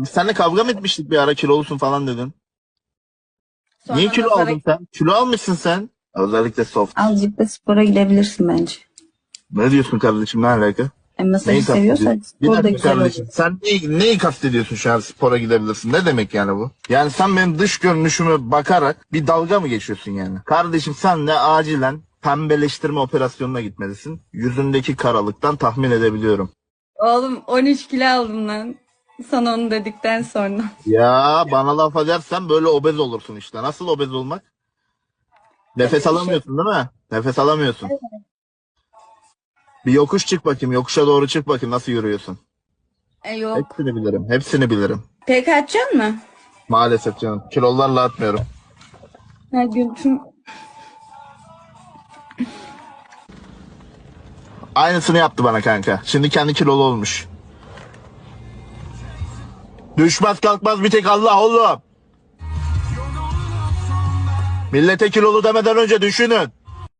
Biz seninle kavga mı etmiştik bir ara kilolusun falan dedin. Sonra Niye kilo nazara- aldın sen? Kilo almışsın sen. Özellikle soft. Azıcık da spora gidebilirsin bence. Ne diyorsun kardeşim ne alaka? E, masajı Neyi seviyorsan kastediyorsun? Bir spor da dakika güzel olur. kardeşim. Sen neyi, neyi kastediyorsun şu an spora gidebilirsin? Ne demek yani bu? Yani sen benim dış görünüşüme bakarak bir dalga mı geçiyorsun yani? Kardeşim sen de acilen pembeleştirme operasyonuna gitmelisin. Yüzündeki karalıktan tahmin edebiliyorum. Oğlum 13 kilo aldım lan. Sana onu dedikten sonra. Ya bana laf edersen böyle obez olursun işte. Nasıl obez olmak? Nefes şey- alamıyorsun değil mi? Nefes alamıyorsun. Bir yokuş çık bakayım. Yokuşa doğru çık bakayım nasıl yürüyorsun. E yok. Hepsini bilirim. Hepsini bilirim. Pek açacaksın mı? Maalesef canım. Kilolarla atmıyorum. Ha Gülçin. Aynısını yaptı bana kanka. Şimdi kendi kilolu olmuş. Düşmez kalkmaz bir tek Allah oğlum. Millete kilolu demeden önce düşünün.